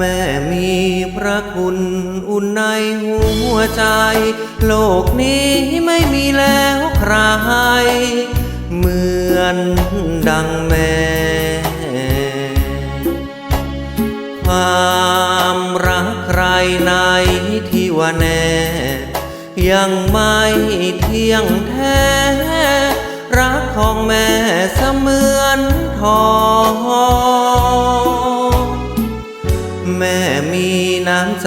แม่มีพระคุณอุ่นในหัวใจ โลกนี้ไม่มีแล้วใคร เหมือนดังแม่ ความรักใครในที่ว่าแน่ ยังไม่เที่ยงแท้ รักของแม่เสมือนทอง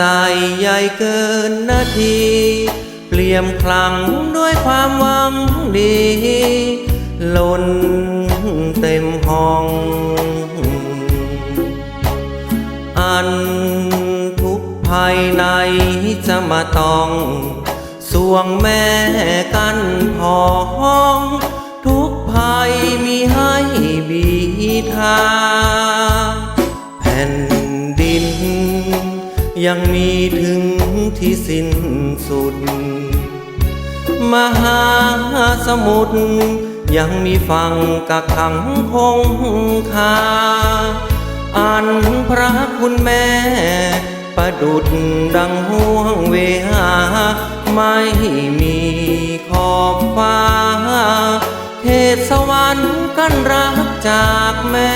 ใจใหญ่เกินนาที เปลี่ยมคลั่งด้วยความหวังดีล้นเต็มห้อง อันทุกภายในจะมาต้องสวงแม่กันพองทุกภัยมีให้บีทา ยังมีถึงที่สิ้นสุด มหาสมุทรยังมีฝั่งกักขังคงคา อันพระคุณแม่ประดุดดังห่วงเวหา ไม่มีขอบฟ้าเขตสวรรค์กันรักจากแม่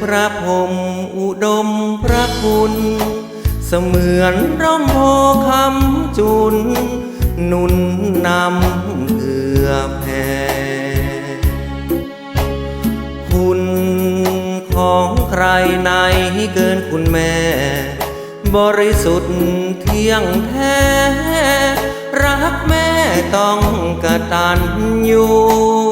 พระพรมอุดมพระคุณ เสมือนร่มโพคำจุน นุนนำเกือแผ่คุณของใครในเกินคุณแม่ บริสุทธิ์เที่ยงแท้ รักแม่ต้องกระตัญญูแ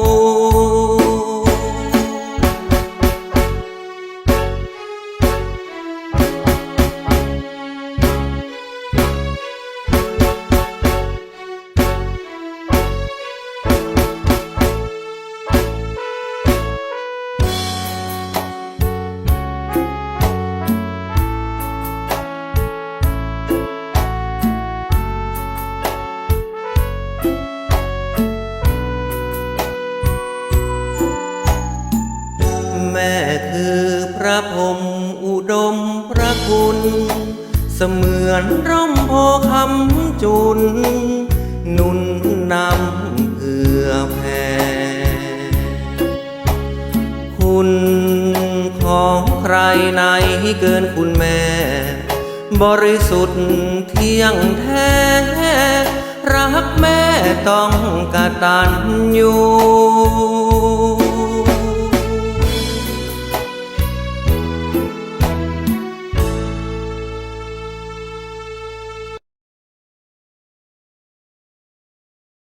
พระพรมอุดมพระคุณ เสมือนร่มโพคำจุน นุนนำเพื่อแผ่คุณของใครในเกินคุณแม่ บริสุทธิ์เที่ยงแท้ รักแม่ต้องกตัญญู